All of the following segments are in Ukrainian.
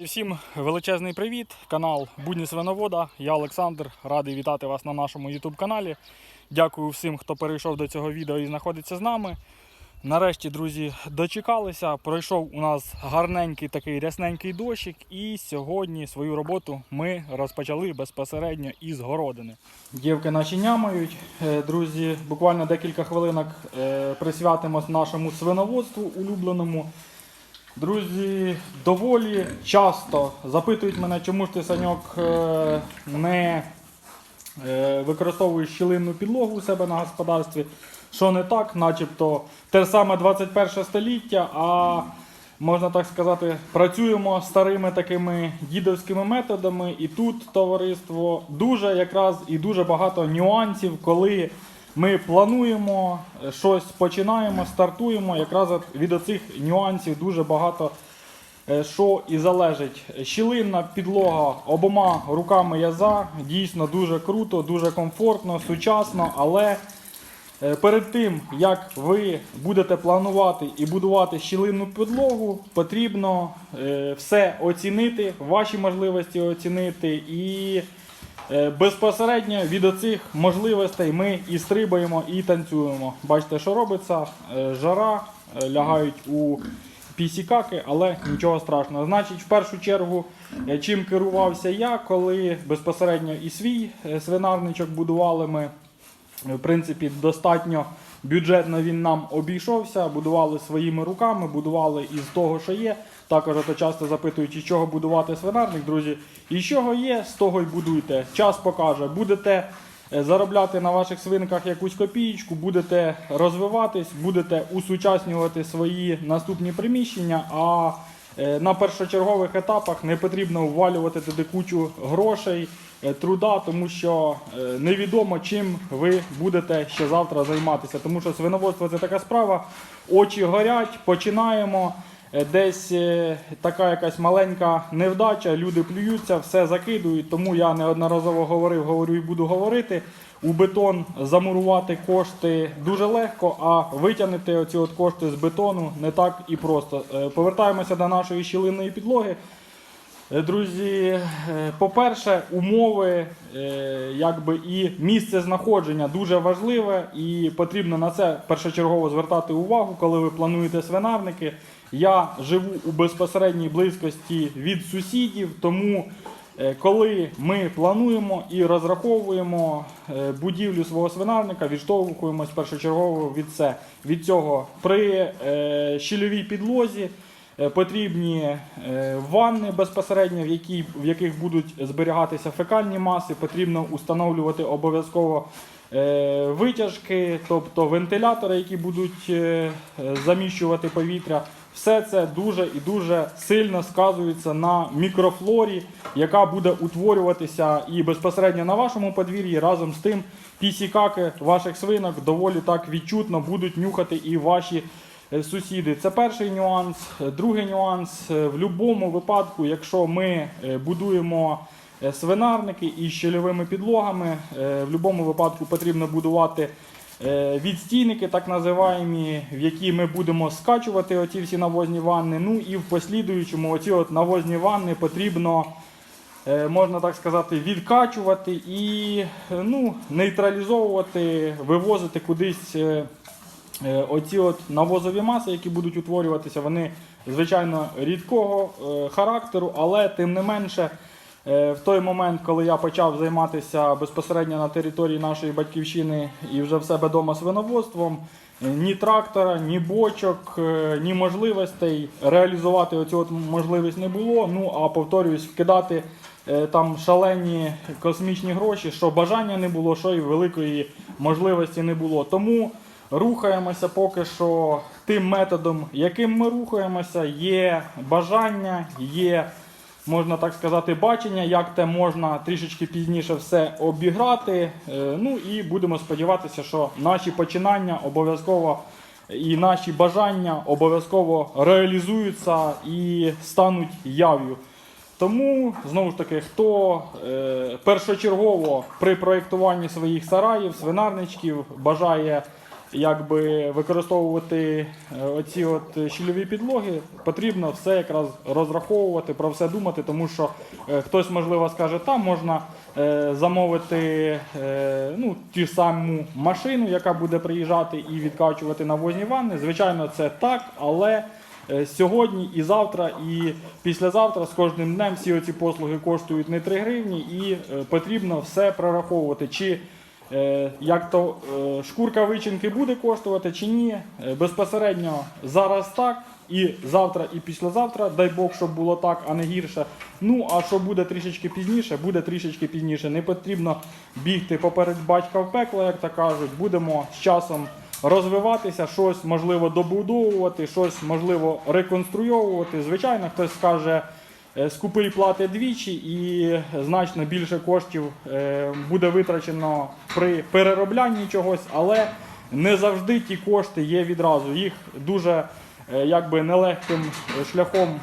І Всім величезний привіт! Канал Будні Свиновода. Я Олександр. Радий вітати вас на нашому YouTube каналі. Дякую всім, хто перейшов до цього відео і знаходиться з нами. Нарешті, друзі, дочекалися. Пройшов у нас гарненький такий рясненький дощик, і сьогодні свою роботу ми розпочали безпосередньо із городини. Дівки наші нямають. Е, Друзі, буквально декілька хвилинок е, присвятимо нашому свиноводству улюбленому. Друзі, доволі часто запитують мене, чому ж ти саньок е, не е, використовуєш щілинну підлогу у себе на господарстві. Що не так, начебто те саме 21 століття, а можна так сказати, працюємо старими такими дідовськими методами. І тут товариство дуже якраз і дуже багато нюансів, коли ми плануємо е, щось, починаємо, стартуємо. Якраз від оцих нюансів дуже багато е, що і залежить. Щілинна підлога обома руками я за. Дійсно дуже круто, дуже комфортно, сучасно, але. Е, Перед тим, як ви будете планувати і будувати щілинну підлогу, потрібно все оцінити, ваші можливості оцінити і безпосередньо від оцих можливостей ми і стрибаємо, і танцюємо. Бачите, що робиться? Е, Жара, е, лягають у пісікаки, але нічого страшного. Значить, в першу чергу, е, чим керувався я, коли безпосередньо і свій е, свинарничок будували ми. В принципі, достатньо бюджетно він нам обійшовся. Будували своїми руками, будували із того, що є. Також ото часто запитують, із чого будувати свинарник, друзі. І чого є, з того й будуйте. Час покаже. Будете е, заробляти на ваших свинках якусь копієчку, будете розвиватись, будете усучаснювати свої наступні приміщення. А е, на першочергових етапах не потрібно ввалювати туди кучу грошей, труда, тому що е, невідомо чим ви будете ще завтра займатися. Тому що свиноводство це така справа. Очі горять, починаємо. Е, Десь е, така якась маленька невдача, люди плюються, все закидують. Тому я неодноразово говорив, говорю і буду говорити. У бетон замурувати кошти дуже легко, а витягнути оці от кошти з бетону не так і просто. Е, Повертаємося до нашої щілинної підлоги. Е, Друзі, е, по-перше, умови е, якби і місце знаходження дуже важливе, і потрібно на це першочергово звертати увагу, коли ви плануєте свинарники. Я живу у безпосередній близькості від сусідів, тому коли ми плануємо і розраховуємо будівлю свого свинарника, відштовхуємось першочергово від це. Від цього при щільовій підлозі. Е, Потрібні е, ванни безпосередньо, в, які, в яких будуть зберігатися фекальні маси. Потрібно установлювати обов'язково е, витяжки, тобто вентилятори, які будуть заміщувати повітря. Все це дуже і дуже сильно сказується на мікрофлорі, яка буде утворюватися і безпосередньо на вашому подвір'ї. Разом з тим пісікаки ваших свинок доволі так відчутно будуть нюхати і ваші сусіди. Це перший нюанс. Е, Другий нюанс е, в будь-якому випадку, якщо ми е, будуємо е, свинарники із щільовими підлогами, е, в будь-якому випадку потрібно будувати. е, Відстійники, так називаємо, в які ми будемо скачувати оці всі навозні ванни. Ну і в послідуючому оці от навозні ванни потрібно, е, можна так сказати, відкачувати і е, ну, нейтралізовувати, вивозити кудись е, Е, Оці от навозові маси, які будуть утворюватися, вони звичайно рідкого е, характеру, але тим не менше, е, в той момент, коли я почав займатися безпосередньо на території нашої батьківщини і вже в себе вдома свиноводством, е, ні трактора, ні бочок, е, ні можливостей реалізувати оцю от можливість не було. Ну а повторююсь, вкидати е, там шалені космічні гроші, що бажання не було, що і великої можливості не було. Тому рухаємося поки що тим методом, яким ми рухаємося. Є бажання, є, можна так сказати, бачення, як те можна трішечки пізніше все обіграти. Е, Ну і будемо сподіватися, що наші починання обов'язково. І наші бажання обов'язково реалізуються і стануть яв'ю. Тому знову ж таки, хто е, першочергово при проєктуванні своїх сараїв, свинарничків бажає якби використовувати е, оці от щільові підлоги, потрібно все якраз розраховувати, про все думати, тому що е, хтось, можливо, скаже, там можна е, замовити е, ну, ті саму машину, яка буде приїжджати і відкачувати навозні ванни. Звичайно, це так, але е, сьогодні і завтра, і післязавтра з кожним днем всі ці послуги коштують не 3 гривні, і е, потрібно все прораховувати. Чи Е, Як то е, шкурка вичинки буде коштувати чи ні? Е, Безпосередньо зараз так, і завтра, і післязавтра, дай Бог, щоб було так, а не гірше. Ну а що буде трішечки пізніше, буде трішечки пізніше. Не потрібно бігти поперед батька в пекло, як то кажуть. Будемо з часом розвиватися, щось можливо добудовувати, щось можливо реконструйовувати. Звичайно, хтось скаже. Е, Скупий платить двічі і значно більше коштів е, буде витрачено при перероблянні чогось, але не завжди ті кошти є відразу. Їх дуже е, якби нелегким шляхом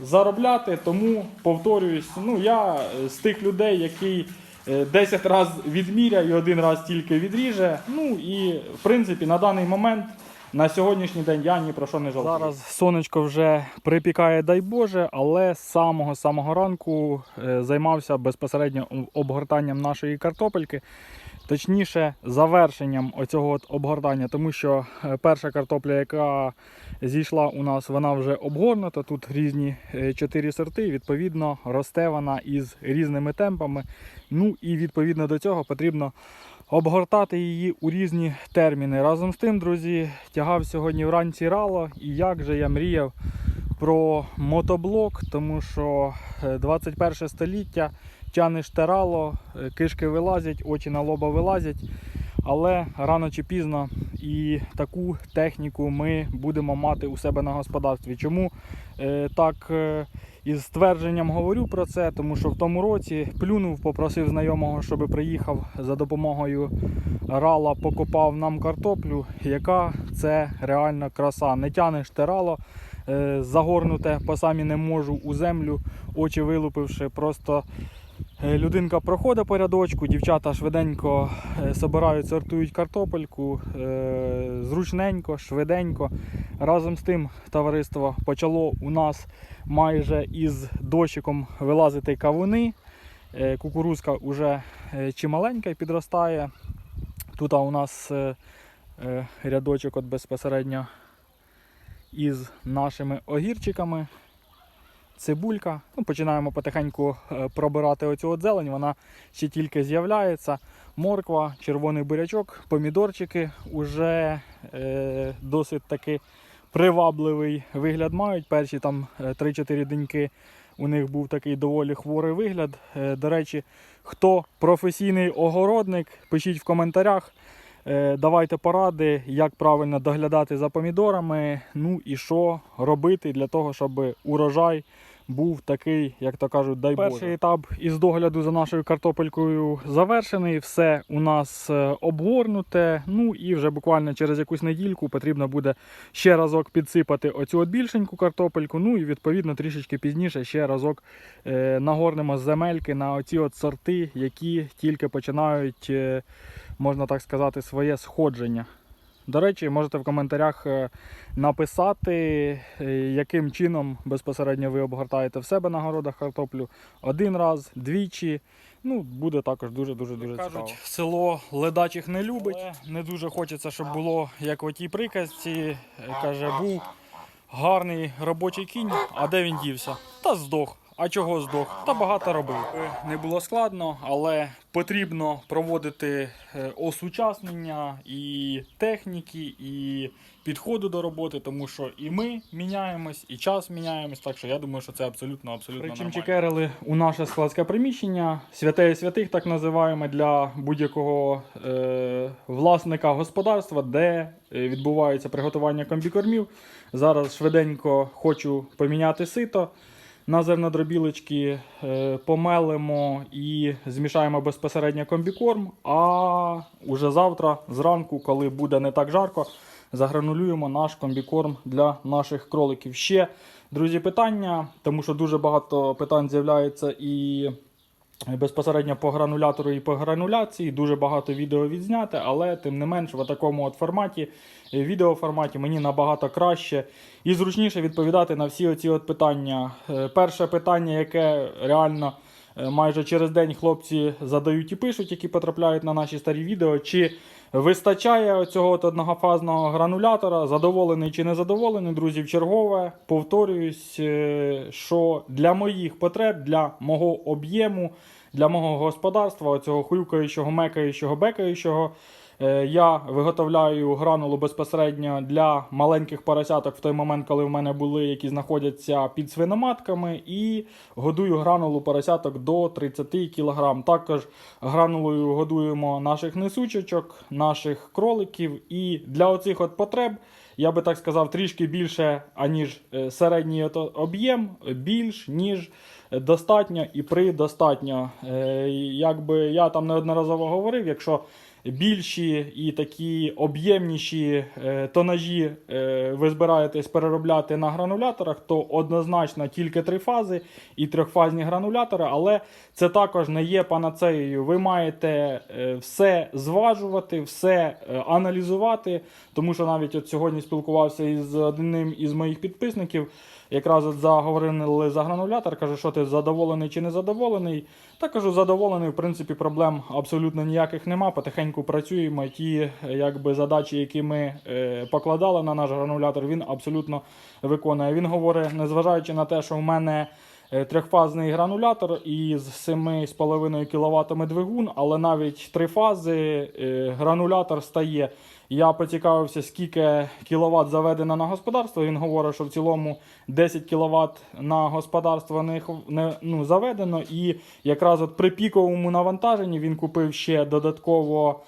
заробляти. Тому повторююсь, ну я з тих людей, який е, 10 разів відміряє і один раз тільки відріже. Ну і в принципі на даний момент. На сьогоднішній день я ні про що не жалкую. Зараз сонечко вже припікає, дай Боже, але з самого самого ранку е, займався безпосередньо обгортанням нашої картопельки. Точніше, завершенням оцього от обгортання, тому що е, перша картопля, яка зійшла у нас, вона вже обгорнута. Тут різні е, чотири сорти. Відповідно, росте вона із різними темпами. Ну і відповідно до цього потрібно обгортати її у різні терміни. Разом з тим, друзі, тягав сьогодні вранці рало, і як же я мріяв про мотоблок, тому що е, 21 століття тянеш те рало, кишки вилазять, очі на лоба вилазять. Але рано чи пізно і таку техніку ми будемо мати у себе на господарстві. Чому е, так е, із ствердженням говорю про це? Тому що в тому році плюнув, попросив знайомого, щоб приїхав за допомогою рала, покопав нам картоплю. Яка це реальна краса? Не тянеш те рало, е, загорнуте по самі не можу у землю, очі вилупивши, просто. Е, Людинка проходить по рядочку, дівчата швиденько е, собирають, сортують картопельку, е, зручненько, швиденько. Разом з тим товариство почало у нас майже із дощиком вилазити кавуни. Кукурузка вже чималенька і підростає. Тут у нас рядочок от безпосередньо із нашими огірчиками цибулька. Ну, починаємо потихеньку е, пробирати оцю от зелень, вона ще тільки з'являється. Морква, червоний бурячок, помідорчики вже е, досить таки привабливий вигляд мають. Перші там е, 3-4 деньки у них був такий доволі хворий вигляд. Е, До речі, хто професійний огородник, пишіть в коментарях. Е, Давайте поради, як правильно доглядати за помідорами, ну і що робити для того, щоб урожай був такий, як то кажуть, дай Боже. Етап із догляду за нашою картопелькою завершений. Все у нас е, обгорнуте. Ну і вже буквально через якусь недільку потрібно буде ще разок підсипати оцю от більшеньку картопельку. Ну і відповідно трішечки пізніше ще разок е, нагорнемо земельки на оці от сорти, які тільки починають, е, можна так сказати, своє сходження. До речі, можете в коментарях е, написати, е, яким чином безпосередньо ви обгортаєте в себе на городах картоплю один раз, двічі. Ну, буде також дуже-дуже дуже цікаво. Кажуть, село ледачих не любить. Але не дуже хочеться, щоб було як в тій приказці. Е, Каже, був гарний робочий кінь, а де він дівся? Та здох. А чого здох? Та багато робив. Е, Не було складно, але потрібно проводити е, осучаснення і техніки, і підходу до роботи, тому що і ми міняємось, і час міняємось. Так що я думаю, що це абсолютно абсолютно Причим чекерили у наше складське приміщення, святе святих, так називаємо, для будь-якого е, власника господарства, де е, відбувається приготування комбікормів. Зараз швиденько хочу поміняти сито. На зернодробілочки е, помелимо і змішаємо безпосередньо комбікорм. А уже завтра, зранку, коли буде не так жарко, загранулюємо наш комбікорм для наших кроликів. Ще, друзі, питання, тому що дуже багато питань з'являється і безпосередньо по гранулятору і по грануляції. Дуже багато відео відзняти, але тим не менш в такому от форматі, е, відеоформаті мені набагато краще і зручніше відповідати на всі оці от питання. Е, Перше питання, яке реально майже через день хлопці задають і пишуть, які потрапляють на наші старі відео, чи вистачає цього одногофазного гранулятора, задоволений чи не задоволений, друзі, в чергове. Повторююсь, е, що для моїх потреб, для мого об'єму, для мого господарства, цього хрюкаючого, мекаючого, бекаючого, е, я виготовляю гранулу безпосередньо для маленьких поросяток в той момент, коли в мене були, які знаходяться під свиноматками, і годую гранулу поросяток до 30 кг. Також гранулою годуємо наших несучочок, наших кроликів. І для оцих от потреб, я би так сказав, трішки більше, аніж е, середній об'єм, більш ніж достатньо і придостатньо. Е, Якби я там неодноразово говорив, якщо більші і такі об'ємніші е, тонажі е, ви збираєтесь переробляти на грануляторах, то однозначно тільки три фази і трьохфазні гранулятори, але це також не є панацеєю. Ви маєте е, все зважувати, все аналізувати, тому що навіть от сьогодні спілкувався із одним із моїх підписників. Якраз заговорили за гранулятор, каже, що ти задоволений чи не задоволений. Та кажу, задоволений, в принципі, проблем абсолютно ніяких нема. Потихеньку працюємо. Ті якби, задачі, які ми е, покладали на наш гранулятор, він абсолютно виконує. Він говорить, незважаючи на те, що в мене е, трьохфазний гранулятор із 7,5 кВт двигун, але навіть три фази е, гранулятор стає. Я поцікавився, скільки кіловат заведено на господарство. Він говорить, що в цілому 10 кВт на господарство не, не ну, заведено. І якраз от при піковому навантаженні він купив ще додатково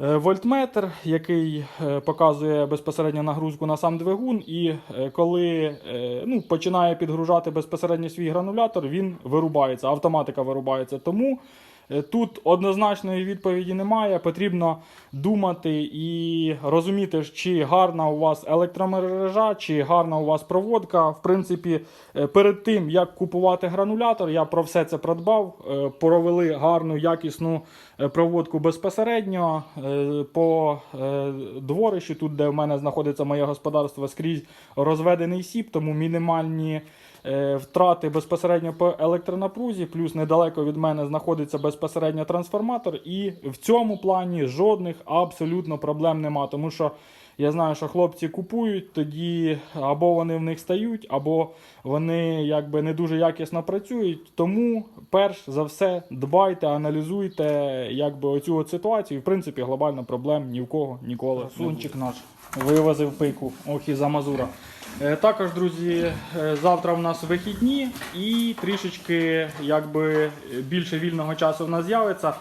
е, вольтметр, який е, показує безпосередньо нагрузку на сам двигун. І е, коли ну, починає підгружати безпосередньо свій гранулятор, він вирубається, автоматика вирубається. Тому Тут однозначної відповіді немає. Потрібно думати і розуміти, чи гарна у вас електромережа, чи гарна у вас проводка. В принципі, е, перед тим як купувати гранулятор, я про все це продбав. Е, Провели гарну якісну е, проводку безпосередньо е, по е, дворищу, тут, де в мене знаходиться моє господарство, скрізь розведений сіп, тому мінімальні. Е, Втрати безпосередньо по електронапрузі, плюс недалеко від мене знаходиться безпосередньо трансформатор, і в цьому плані жодних абсолютно проблем нема. Тому що я знаю, що хлопці купують, тоді або вони в них стають, або вони якби не дуже якісно працюють. Тому, перш за все, дбайте, аналізуйте якби оцю от ситуацію. В принципі, глобально проблем ні в кого ніколи. Сунчик наш вивозив пику, ох і за мазура. Е, Також, друзі, е, завтра в нас вихідні і трішечки якби, більше вільного часу в нас з'явиться.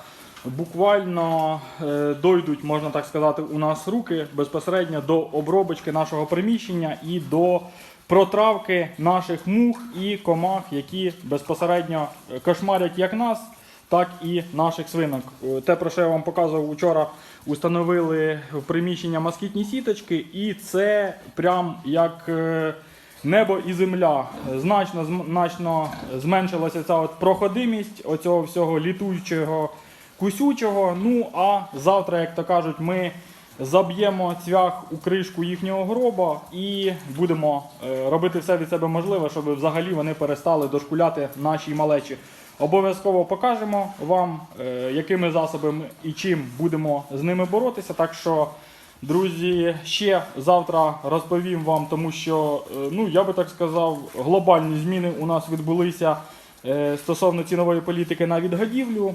Буквально е, дойдуть, можна так сказати, у нас руки безпосередньо до обробочки нашого приміщення і до протравки наших мух і комах, які безпосередньо кошмарять як нас, так і наших свинок. Е, Те, про що я вам показував вчора, установили в приміщення москітні сіточки, і це прям як е, небо і земля. Значно значно зменшилася ця от проходимість оцього всього літуючого кусючого. Ну а завтра, як то кажуть, ми заб'ємо цвях у кришку їхнього гроба і будемо е, робити все від себе можливе, щоб взагалі вони перестали дошкуляти нашій малечі. Обов'язково покажемо вам, е, якими засобами і чим будемо з ними боротися. Так що, друзі, ще завтра розповім вам, тому що, е, ну я би так сказав, глобальні зміни у нас відбулися е, стосовно цінової політики на відгодівлю.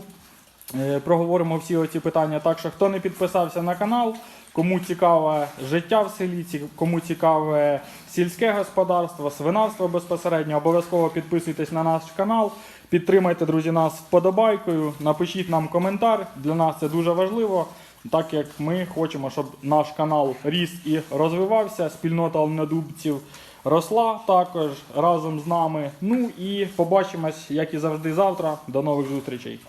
Проговоримо всі оці питання. Так що, хто не підписався на канал, кому цікаве життя в селі, кому цікаве сільське господарство, свинарство безпосередньо, обов'язково підписуйтесь на наш канал. Підтримайте, друзі, нас вподобайкою, напишіть нам коментар. Для нас це дуже важливо, так як ми хочемо, щоб наш канал ріс і розвивався. Спільнота однодубців росла також разом з нами. Ну і побачимось, як і завжди, завтра. До нових зустрічей.